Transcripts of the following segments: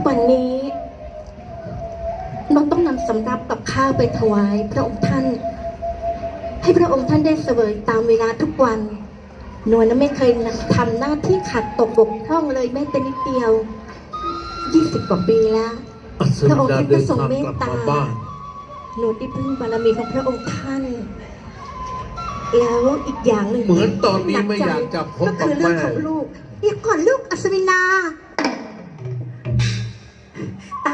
กวันนี้นกต้องนำสำรับกับข้าวไปถวายพระองค์ท่าน ให้พระองค์ท่านได้เสวยตามเวลาทุกวัน นวลนั้นไม่เคยทำหน้าที่ขัดตกบกพร่องเลยแม้แต่นิดเดียวยี่สิบกว่าปีแล้วอัศวินดาเดินทางกลับมาบ้านหนูได้พึ่งบารมีของพระองค์ท่านแล้วอีกอย่างหนึ่งเหมือนตอนนี้ไม่อยากจะพบก็กับคือเรื่องแม่ของลูกเดี๋ยวก่อนลูกอัศวินาต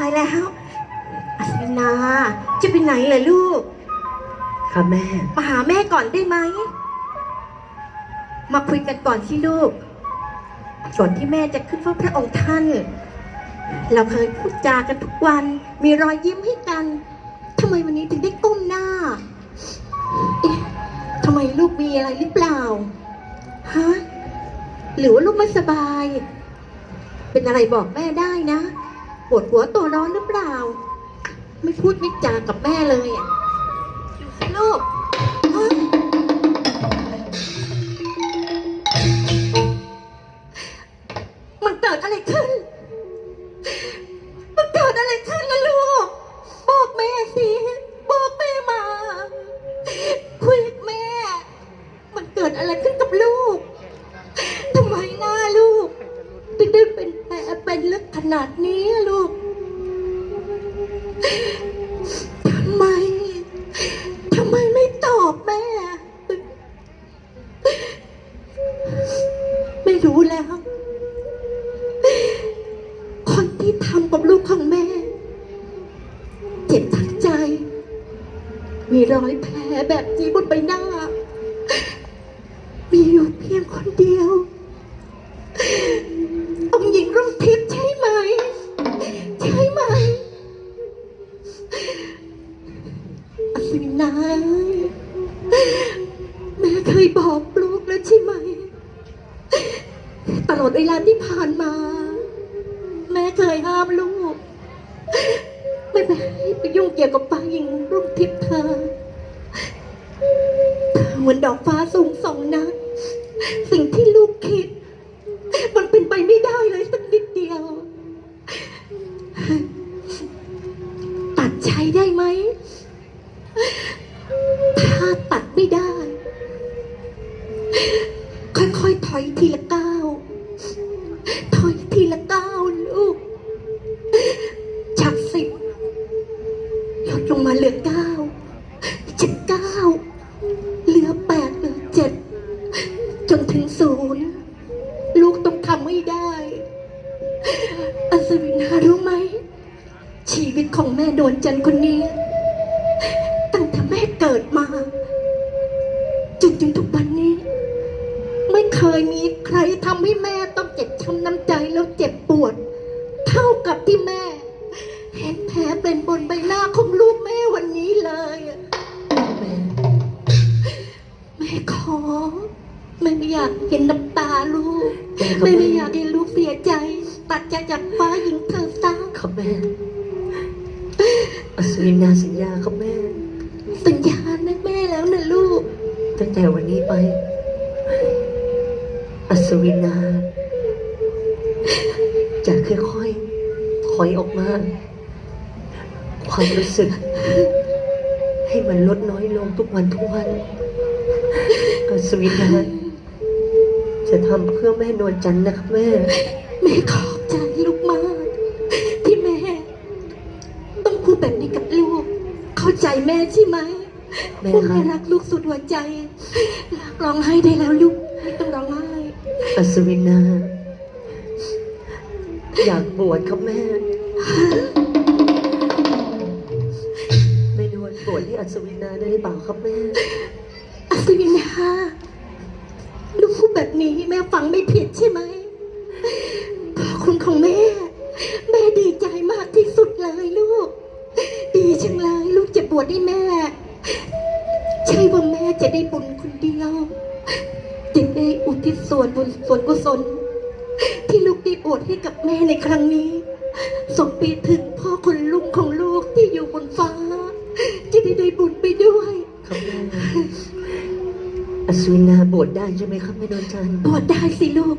ายแล้วอัศวินา จะไปไหนเหรอลูก ค่ะแม่ มาหาแม่ก่อนได้ไหม มาคุยกันก่อนที่ลูก ก่อนที่แม่จะขึ้นเฝ้าพระองค์ท่าน เราเคยพูดจากันทุกวัน มีรอยยิ้มให้กัน ทำไมวันนี้ถึงได้ก้มหน้า เอ๊ะทำไมลูกมีอะไรหรือเปล่า ฮะ หรือว่าลูกไม่สบาย เป็นอะไรบอกแม่ได้นะ ปวดหัวตัวร้อนหรือเปล่า ไม่พูดไม่จากับแม่เลยอะลูกฮะมันเกิดอะไรขึ้น มันเกิดอะไรขึ้นนะ นลึกขนาดนี้ลูก ทำไม ทำไมไม่ตอบแม่ ไม่รู้แล้ว คนที่ทำกับลูกของแม่ เจ็บทั้งใจ มีรอยแผลแบบนี้บนใบหน้า มีอยู่เพียงคนเดียว เคยบอกลูกแล้วใช่ไหม ตลอดเวลาที่ผ่านมา แม่เคยห้ามลูก ไม่ไปไปยุ่งเกี่ยวกับฝ่ายิงรุ่งทิพย์เธอเหมือนดอกฟ้าสูงสองนะ สิ่งที่ลูกคิด มันเป็นไปไม่ได้เลยสักนิดเดียว ตัดใช้ได้ไหม อยทีละก้าวถอยทีละก้าวลูก จากสิบลดลงมาเหลือเก้าจากเก้าเหลือแปดเหลือเจ็ดจนถึงศูนย์ลูกต้องทำให้ได้ อัศวินารู้ไหม ชีวิตของแม่โดนจันคนนี้ ตั้งแต่แม่เกิดมา เคยมีใครทำให้แม่ต้องเจ็บช้ำน้ำใจแล้วเจ็บปวด เท่ากับที่แม่ เห็นแผลเป็นบนใบหน้าของลูกแม่วันนี้เลยอะแม่แม่ขอแม่ไม่อยากเห็นน้ำตาลูกแม่ครับแม่แม่ไม่อยากเห็นลูกเสียใจ ตัดใจจากฟ้าหญิงเธอซะครับแม่อัศวินาสัญญาครับแม่สัญญาแม่แม่แล้วนะลูก ตั้งแต่วันนี้ไป อัศวินาจะค่อยๆถอยออกมา ความรู้สึก ให้มันลดน้อยลงทุกวันทุกวันอัศวินาจะทำเพื่อแม่นวลจันทร์นะครับแม่ แม่ขอบใจลูกมาก ที่แม่ ต้องพูดแบบนี้กับลูก เข้าใจแม่ใช่ไหมแม่พวกครัแม่บรักลูกสุดหัวใจรักร้องไห้ได้แล้วลูกไม่ต้องร้องไห้ อัศวินา อยากบวชครับแม่ ไม่นวลบวชให้อัศวินาได้หรือเปล่าครับแม่ อัศวินาลูกพูดแบบนี้แม่ฟังไม่ผิดใช่ไหมขอบคุณของแม่ แม่ดีใจมากที่สุดเลยลูก ดีจังเลยลูกจะบวชให้แม่ ใช่ว่าแม่จะได้บุญคนเดียว ได้อุทิศส่วนบุญส่วนกุศล ที่ลูกได้บวชให้กับแม่ในครั้งนี้ส่งไปถึงพ่อคนลุงของลูกที่อยู่บนฟ้า จะได้ได้บุญไปด้วยครับแม่อัศวินาบวชได้ใช่ไหมครับแม่นวลจันทร์บวชได้สิลูก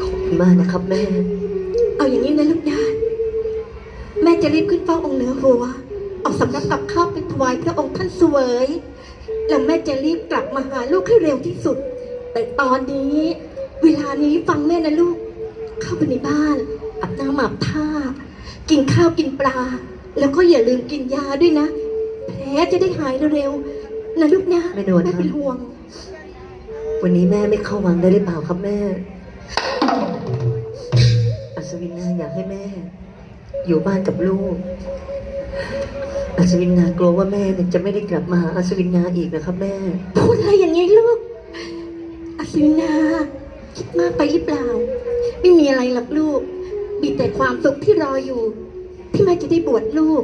ขอบคุณมากนะครับแม่ เอาอย่างนี้นะลูกนะแม่จะรีบขึ้นเฝ้าองค์เหนือหัว เอาสำรับกับข้าวไปถวายพระองค์ท่านเสวย แล้วแม่จะรีบกลับมาหาลูกให้เร็วที่สุด แต่ตอนนี้ เวลานี้ฟังแม่นะลูก เข้าไปในบ้านอาบน้ำอาบท่า กินข้าวกินปลา แล้วก็อย่าลืมกินยาด้วยนะ แผลจะได้หายเร็วๆนะลูกนะไม่โดน แม่ครับเป็นห่วง วันนี้แม่ไม่เข้าวังได้หรือเปล่าครับแม่ อัศวินนาอยากให้แม่ อยู่บ้านกับลูก อัศวินนากลัวว่าแม่เนี่ยจะไม่ได้กลับมาหาอัศวินนาอีกนะครับแม่ พูดอะไรอย่างนี้ลูกอาซินาคิดมากไปหรือเปล่า ไม่มีอะไรหรอกลูก มีแต่ความสุขที่รออยู่ที่แม่จะได้บวชลูก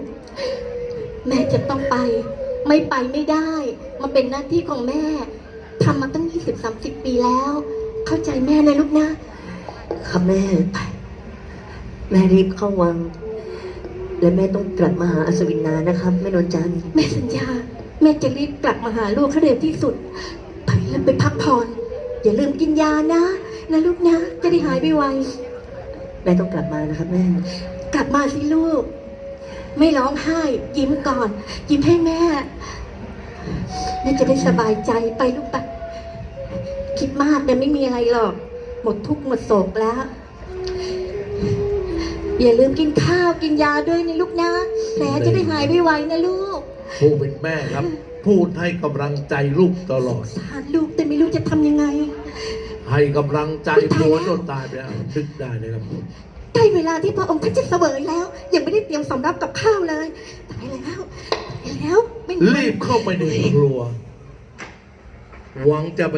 แม่จะต้องไป ไม่ไปไม่ได้ มันเป็นหน้าที่ของแม่ทำมาตั้งยี่สิบสามสิบปีแล้ว เข้าใจแม่นะลูกนะ ครับแม่ แม่รีบเข้าวัง และแม่ต้องกลับมาหาอัศวินนานะครับแม่นวลจันทร์แม่สัญญา แม่จะรีบกลับมาหาลูกให้เร็วที่สุด ไปแล้วไปพักผ่อน อย่าลืมกินยานะนะลูกนะ จะได้หายไวๆแม่ต้องกลับมานะครับแม่ กลับมาสิลูก ไม่ร้องไห้ ยิ้มก่อน ยิ้มให้แม่ แม่จะได้สบายใจไปลูกปะคิดมากแต่ไม่มีอะไรหรอก หมดทุกข์หมดโศกแล้ว อย่าลืมกินข้าวกินยาด้วยนะลูกนะ แผลจะได้หายไวๆนะลูกผู้เป็นแม่ครับ พูดให้กำลังใจลูกตลอด สารลูกแต่ไม่รู้จะทำยังไง ให้กำลังใจผัวจนตายไปแล้วนึกได้เลยครับใกล้เวลาที่พระองค์ท่านจะเสวยแล้ว ยังไม่ได้เตรียมสำรับกับข้าวเลยตายแล้วตายแล้วไม่มี รีบเข้าไปในครัว หวังจะไป